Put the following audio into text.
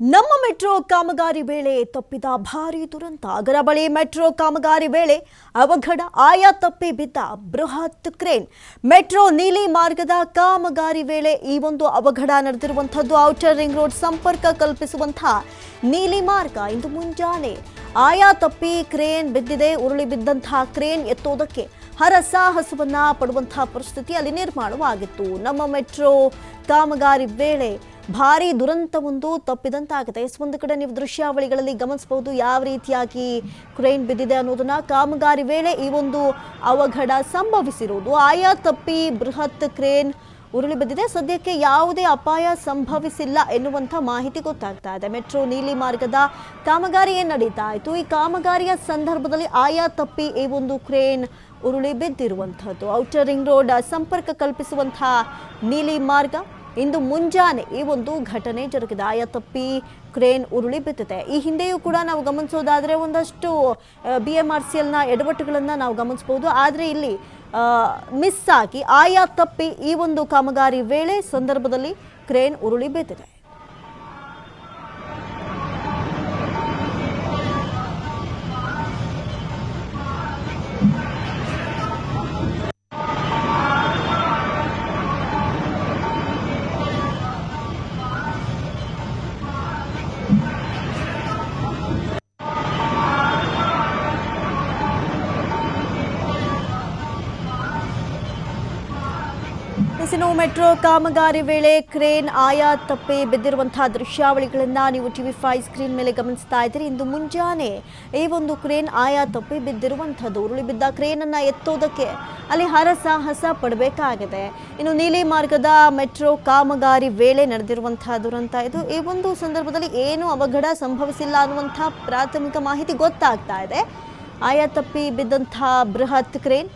ನಮ್ಮ ಮೆಟ್ರೋ ಕಾಮಗಾರಿ ವೇಳೆ ತಪ್ಪಿದ ಭಾರೀ ದುರಂತ. ಅಗರ ಬಳಿ ಮೆಟ್ರೋ ಕಾಮಗಾರಿ ವೇಳೆ ಅವಘಡ ಆಯಾ ತಪ್ಪಿ ಬಿದ್ದ ಬೃಹತ್ ಕ್ರೇನ್. ಮೆಟ್ರೋ ನೀಲಿ ಮಾರ್ಗದ ಕಾಮಗಾರಿ ವೇಳೆ ಈ ಒಂದು ಅವಘಡ ನಡೆದಿರುವಂಥದ್ದು ಔಟರ್ ರಿಂಗ್ ರೋಡ್ ಸಂಪರ್ಕ ಕಲ್ಪಿಸುವಂತಹ ನೀಲಿ ಮಾರ್ಗ. ಇಂದು ಮುಂಜಾನೆ ಆಯಾ ತಪ್ಪಿ ಕ್ರೇನ್ ಬಿದ್ದಿದೆ. ಉರುಳಿ ಬಿದ್ದಂತಹ ಕ್ರೇನ್ ಎತ್ತೋದಕ್ಕೆ ಹರಸಾಹಸವನ್ನ ಪಡುವಂತಹ ಪರಿಸ್ಥಿತಿ ಅಲ್ಲಿ ನಿರ್ಮಾಣವಾಗಿತ್ತು. ನಮ್ಮ ಮೆಟ್ರೋ ಕಾಮಗಾರಿ ವೇಳೆ ಭಾರಿ ದುರಂತವೊಂದು ತಪ್ಪಿದಂತಾಗಿದೆ. ಎಸ್ ಒಂದು ಕಡೆ ನೀವು ದೃಶ್ಯಾವಳಿಗಳಲ್ಲಿ ಗಮನಿಸಬಹುದು ಯಾವ ರೀತಿಯಾಗಿ ಕ್ರೇನ್ ಬಿದ್ದಿದೆ ಅನ್ನೋದನ್ನ. ಕಾಮಗಾರಿ ವೇಳೆ ಈ ಒಂದು ಅವಘಡ ಸಂಭವಿಸಿರುವುದು. ಆಯಾ ತಪ್ಪಿ ಬೃಹತ್ ಕ್ರೇನ್ ಉರುಳಿ ಬಿದ್ದಿದೆ. ಸದ್ಯಕ್ಕೆ ಯಾವುದೇ ಅಪಾಯ ಸಂಭವಿಸಿಲ್ಲ ಎನ್ನುವಂಥ ಮಾಹಿತಿ ಗೊತ್ತಾಗ್ತಾ ಇದೆ. ಮೆಟ್ರೋ ನೀಲಿ ಮಾರ್ಗದ ಕಾಮಗಾರಿ ಏನ್ ನಡೀತಾ ಇತ್ತು? ಈ ಕಾಮಗಾರಿಯ ಸಂದರ್ಭದಲ್ಲಿ ಆಯಾ ತಪ್ಪಿ ಈ ಒಂದು ಕ್ರೇನ್ ಉರುಳಿ ಬಿದ್ದಿರುವಂಥದ್ದು. ಔಟರ್ ರಿಂಗ್ ರೋಡ್ ಸಂಪರ್ಕ ಕಲ್ಪಿಸುವಂತಹ ನೀಲಿ ಮಾರ್ಗ ಇಂದು ಮುಂಜಾನೆ ಈ ಒಂದು ಘಟನೆ ಜರುಗಿದೆ. ಆಯತಪ್ಪಿ ಕ್ರೇನ್ ಉರುಳಿ ಬಿದ್ದಿದೆ. ಈ ಹಿಂದೆಯೂ ಕೂಡ ನಾವು ಗಮನಿಸೋದಾದ್ರೆ ಒಂದಷ್ಟು ಬಿ ಎಂ ಆರ್ ಸಿ ಎಲ್ನ ಎಡವಟ್ಟುಗಳನ್ನು ನಾವು ಗಮನಿಸಬಹುದು. ಆದರೆ ಇಲ್ಲಿ ಮಿಸ್ ಆಗಿ ಆಯಾ ತಪ್ಪಿ ಈ ಒಂದು ಕಾಮಗಾರಿ ವೇಳೆ ಸಂದರ್ಭದಲ್ಲಿ ಕ್ರೇನ್ ಉರುಳಿ ಬಿದ್ದಿದೆ. ಇನ್ನು ಮೆಟ್ರೋ ಕಾಮಗಾರಿ ವೇಳೆ ಕ್ರೇನ್ ಆಯಾ ತಪ್ಪಿ ಬಿದ್ದಿರುವಂತಹ ದೃಶ್ಯಾವಳಿಗಳನ್ನ ನೀವು ಟಿವಿ ಫೈವ್ ಸ್ಕ್ರೀನ್ ಮೇಲೆ ಗಮನಿಸ್ತಾ ಇದ್ದೀರಿ. ಇಂದು ಮುಂಜಾನೆ ಈ ಒಂದು ಕ್ರೇನ್ ಆಯಾ ತಪ್ಪಿ ಬಿದ್ದಿರುವಂಥದ್ದು. ಉರುಳಿ ಬಿದ್ದ ಕ್ರೇನ್ ಅನ್ನ ಎತ್ತೋದಕ್ಕೆ ಅಲ್ಲಿ ಹರಸಾಹಸ ಪಡಬೇಕಾಗಿದೆ. ಇನ್ನು ನೀಲಿ ಮಾರ್ಗದ ಮೆಟ್ರೋ ಕಾಮಗಾರಿ ವೇಳೆ ನಡೆದಿರುವಂತಹ ದುರಂತ ಇದು. ಈ ಒಂದು ಸಂದರ್ಭದಲ್ಲಿ ಏನು ಅವಘಡ ಸಂಭವಿಸಿಲ್ಲ ಅನ್ನುವಂಥ ಪ್ರಾಥಮಿಕ ಮಾಹಿತಿ ಗೊತ್ತಾಗ್ತಾ ಇದೆ. ಆಯಾ ತಪ್ಪಿ ಬಿದ್ದಂಥ ಬೃಹತ್ ಕ್ರೇನ್